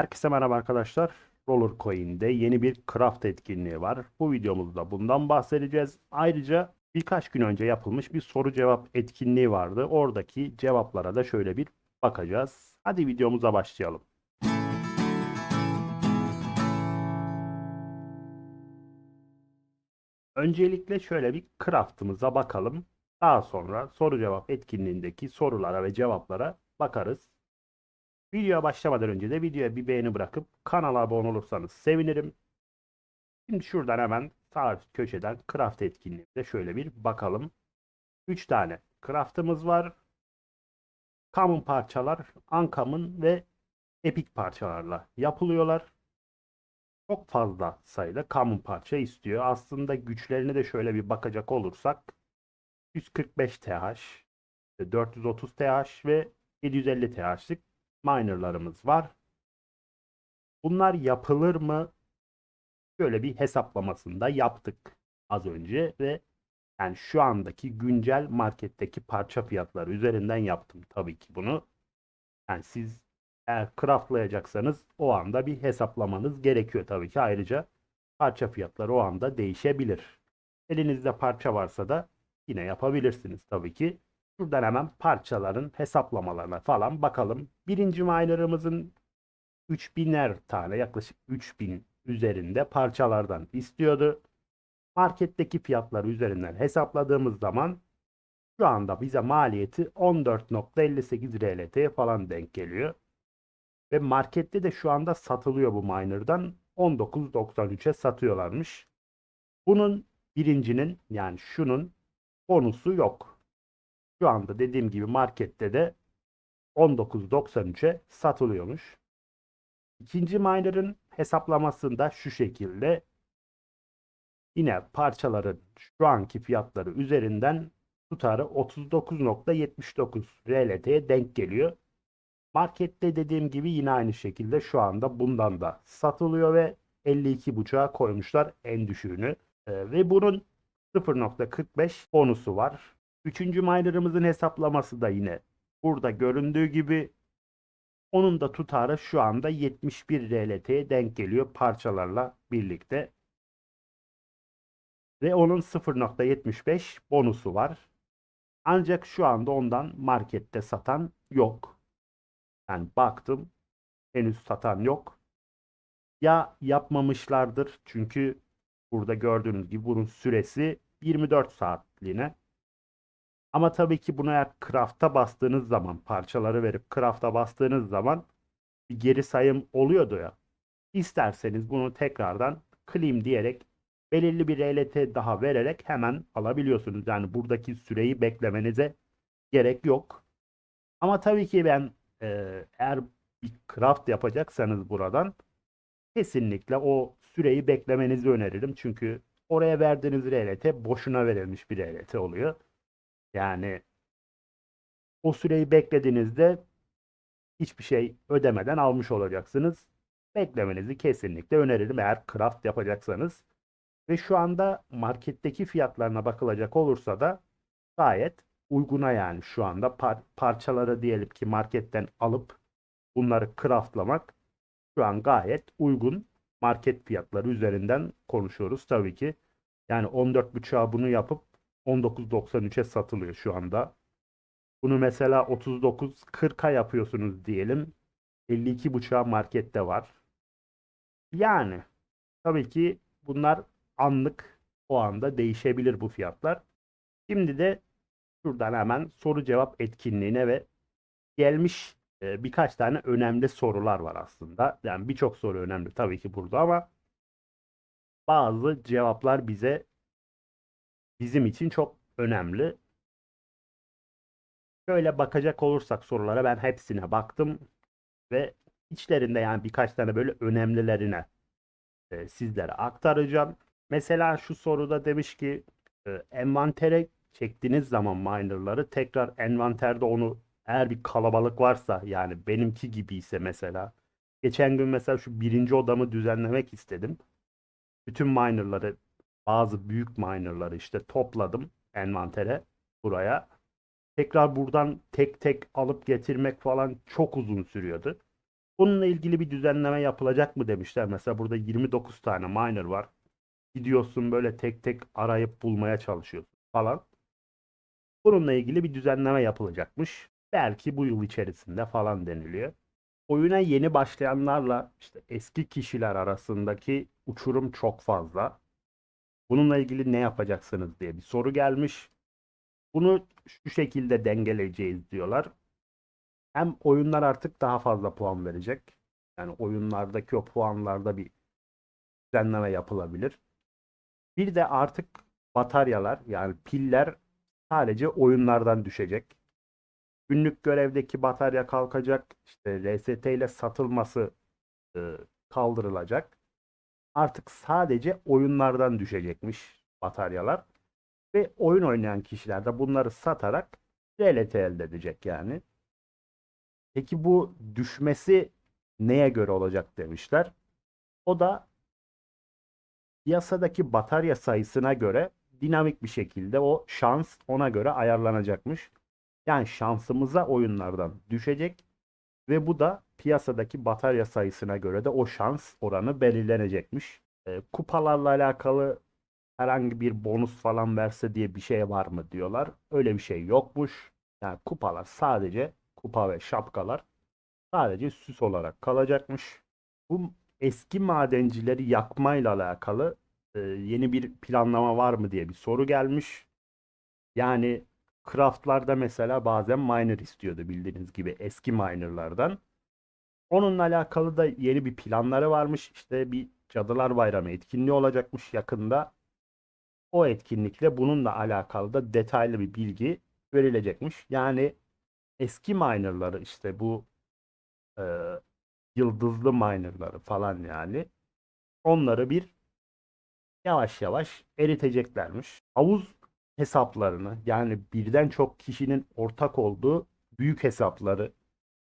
Herkese merhaba arkadaşlar. Roller Coin'de yeni bir craft etkinliği var. Bu videomuzda bundan bahsedeceğiz. Ayrıca birkaç gün önce yapılmış bir soru cevap etkinliği vardı. Oradaki cevaplara da şöyle bir bakacağız. Hadi videomuza başlayalım. Öncelikle şöyle bir craft'ımıza bakalım. Daha sonra soru cevap etkinliğindeki sorulara ve cevaplara bakarız. Videoya başlamadan önce de videoya bir beğeni bırakıp kanala abone olursanız sevinirim. Şimdi şuradan hemen sağ köşeden craft etkinliğinde şöyle bir bakalım. 3 tane craft'ımız var. Common parçalar, uncommon ve epic parçalarla yapılıyorlar. Çok fazla sayıda common parça istiyor. Aslında güçlerine de şöyle bir bakacak olursak 145 TH, 430 TH ve 750 TH'lık minerlarımız var. Bunlar yapılır mı? Şöyle bir hesaplamasını da yaptık az önce ve yani şu andaki güncel marketteki parça fiyatları üzerinden yaptım tabii ki bunu. Yani siz eğer craftlayacaksanız o anda bir hesaplamanız gerekiyor tabii ki. Ayrıca parça fiyatları o anda değişebilir. Elinizde parça varsa da yine yapabilirsiniz tabii ki. Şuradan hemen parçaların hesaplamalarına falan bakalım. Birinci miner'ımızın 3000'er tane yaklaşık 3000 üzerinde parçalardan istiyordu. Marketteki fiyatları üzerinden hesapladığımız zaman şu anda bize maliyeti 14.58 RLT falan denk geliyor. Ve markette de şu anda satılıyor bu miner'dan 19.93'e satıyorlarmış. Bunun birincinin yani şunun bonusu yok. Şu anda dediğim gibi markette de 19.93'e satılıyormuş. İkinci miner'ın hesaplamasında şu şekilde yine parçaların şu anki fiyatları üzerinden tutarı 39.79 RLT'ye denk geliyor. Markette dediğim gibi yine aynı şekilde şu anda bundan da satılıyor ve 52.5'a koymuşlar en düşüğünü. Ee, ve bunun 0.45 bonusu var. Üçüncü miner'ımızın hesaplaması da yine burada göründüğü gibi onun da tutarı şu anda 71 RLT'ye denk geliyor parçalarla birlikte. Ve onun 0.75 bonusu var. Ancak şu anda ondan markette satan yok. Yani baktım henüz satan yok. Ya yapmamışlardır çünkü burada gördüğünüz gibi bunun süresi 24 saatliğine. Ama tabii ki buna eğer craft'a bastığınız zaman parçaları verip craft'a bastığınız zaman bir geri sayım oluyordu ya. İsterseniz bunu tekrardan claim diyerek belirli bir RLT daha vererek hemen alabiliyorsunuz. Yani buradaki süreyi beklemenize gerek yok. Ama tabii ki ben e, eğer bir craft yapacaksanız buradan kesinlikle o süreyi beklemenizi öneririm. Çünkü oraya verdiğiniz RLT boşuna verilmiş bir RLT oluyor. Yani o süreyi beklediğinizde hiçbir şey ödemeden almış olacaksınız. Beklemenizi kesinlikle öneririm eğer craft yapacaksanız. Ve şu anda marketteki fiyatlarına bakılacak olursa da gayet uyguna yani şu anda par parçaları diyelim ki marketten alıp bunları craftlamak şu an gayet uygun market fiyatları üzerinden konuşuyoruz tabii ki. Yani 14.5'a bunu yapıp 19.93'e satılıyor şu anda. Bunu mesela 39.40'a yapıyorsunuz diyelim. 52.5'a markette var. Yani tabii ki bunlar anlık o anda değişebilir bu fiyatlar. Şimdi de şuradan hemen soru cevap etkinliğine ve gelmiş e, birkaç tane önemli sorular var aslında. Yani birçok soru önemli tabii ki burada ama bazı cevaplar bize bizim için çok önemli. Şöyle bakacak olursak sorulara ben hepsine baktım ve içlerinde yani birkaç tane böyle önemlilerine e, sizlere aktaracağım. Mesela şu soruda demiş ki e, envantere çektiğiniz zaman minerları tekrar envanterde onu eğer bir kalabalık varsa yani benimki gibi ise mesela geçen gün mesela şu birinci odamı düzenlemek istedim. Bütün minerları bazı büyük minerları işte topladım envantere buraya. Tekrar buradan tek tek alıp getirmek falan çok uzun sürüyordu. Bununla ilgili bir düzenleme yapılacak mı demişler. Mesela burada 29 tane miner var. Gidiyorsun böyle tek tek arayıp bulmaya çalışıyorsun falan. Bununla ilgili bir düzenleme yapılacakmış. Belki bu yıl içerisinde falan deniliyor. Oyuna yeni başlayanlarla işte eski kişiler arasındaki uçurum çok fazla. Bununla ilgili ne yapacaksınız diye bir soru gelmiş. Bunu şu şekilde dengeleyeceğiz diyorlar. Hem oyunlar artık daha fazla puan verecek. Yani oyunlardaki o puanlarda bir düzenleme yapılabilir. Bir de artık bataryalar yani piller sadece oyunlardan düşecek. Günlük görevdeki batarya kalkacak. İşte LST ile satılması e, kaldırılacak. Artık sadece oyunlardan düşecekmiş bataryalar. Ve oyun oynayan kişiler de bunları satarak RLT elde edecek yani. Peki bu düşmesi neye göre olacak demişler. O da piyasadaki batarya sayısına göre dinamik bir şekilde o şans ona göre ayarlanacakmış. Yani şansımıza oyunlardan düşecek ve bu da piyasadaki batarya sayısına göre de o şans oranı belirlenecekmiş. E, kupalarla alakalı herhangi bir bonus falan verse diye bir şey var mı diyorlar. Öyle bir şey yokmuş. Yani kupalar sadece kupa ve şapkalar sadece süs olarak kalacakmış. Bu eski madencileri yakmayla alakalı e, yeni bir planlama var mı diye bir soru gelmiş. Yani craftlarda mesela bazen miner istiyordu bildiğiniz gibi eski minerlardan. Onunla alakalı da yeni bir planları varmış. İşte bir Cadılar Bayramı etkinliği olacakmış yakında. O etkinlikle bununla alakalı da detaylı bir bilgi verilecekmiş. Yani eski minerları işte bu e, yıldızlı minerları falan yani onları bir yavaş yavaş eriteceklermiş. Havuz hesaplarını yani birden çok kişinin ortak olduğu büyük hesapları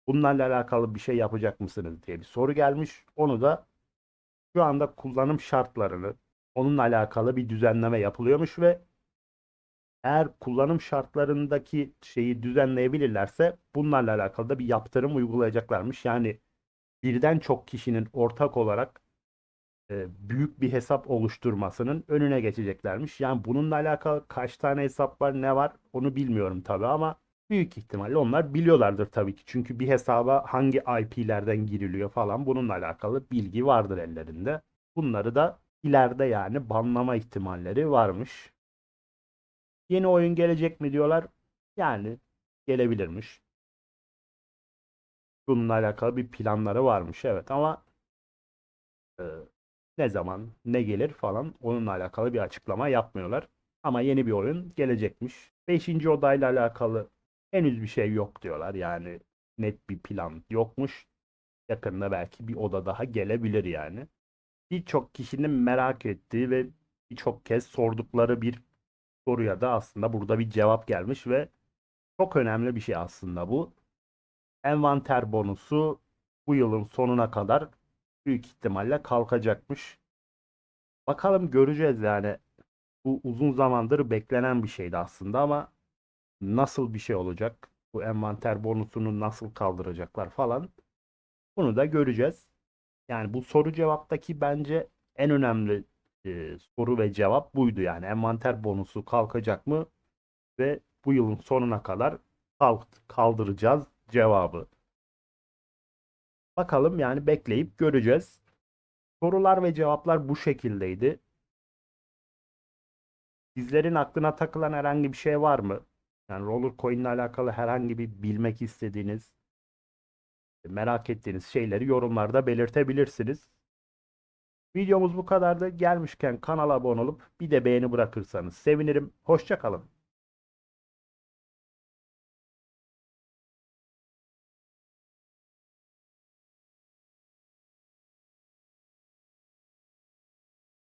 bunlarla alakalı bir şey yapacak mısınız diye bir soru gelmiş. Onu da şu anda kullanım şartlarını onunla alakalı bir düzenleme yapılıyormuş ve eğer kullanım şartlarındaki şeyi düzenleyebilirlerse bunlarla alakalı da bir yaptırım uygulayacaklarmış. Yani birden çok kişinin ortak olarak büyük bir hesap oluşturmasının önüne geçeceklermiş. Yani bununla alakalı kaç tane hesap var ne var onu bilmiyorum tabii ama büyük ihtimalle onlar biliyorlardır tabii ki. Çünkü bir hesaba hangi IP'lerden giriliyor falan bununla alakalı bilgi vardır ellerinde. Bunları da ileride yani banlama ihtimalleri varmış. Yeni oyun gelecek mi diyorlar. Yani gelebilirmiş. Bununla alakalı bir planları varmış evet ama e, ne zaman ne gelir falan onunla alakalı bir açıklama yapmıyorlar. Ama yeni bir oyun gelecekmiş. Beşinci odayla alakalı henüz bir şey yok diyorlar. Yani net bir plan yokmuş. Yakında belki bir oda daha gelebilir yani. Birçok kişinin merak ettiği ve birçok kez sordukları bir soruya da aslında burada bir cevap gelmiş ve çok önemli bir şey aslında bu. Envanter bonusu bu yılın sonuna kadar büyük ihtimalle kalkacakmış. Bakalım göreceğiz yani. Bu uzun zamandır beklenen bir şeydi aslında ama nasıl bir şey olacak? Bu envanter bonusunu nasıl kaldıracaklar falan. Bunu da göreceğiz. Yani bu soru cevaptaki bence en önemli e, soru ve cevap buydu yani. Envanter bonusu kalkacak mı? Ve bu yılın sonuna kadar kalk, kaldıracağız cevabı. Bakalım yani bekleyip göreceğiz. Sorular ve cevaplar bu şekildeydi. Sizlerin aklına takılan herhangi bir şey var mı? Yani Roller Coin ile alakalı herhangi bir bilmek istediğiniz, merak ettiğiniz şeyleri yorumlarda belirtebilirsiniz. Videomuz bu kadardı. Gelmişken kanala abone olup bir de beğeni bırakırsanız sevinirim. Hoşçakalın.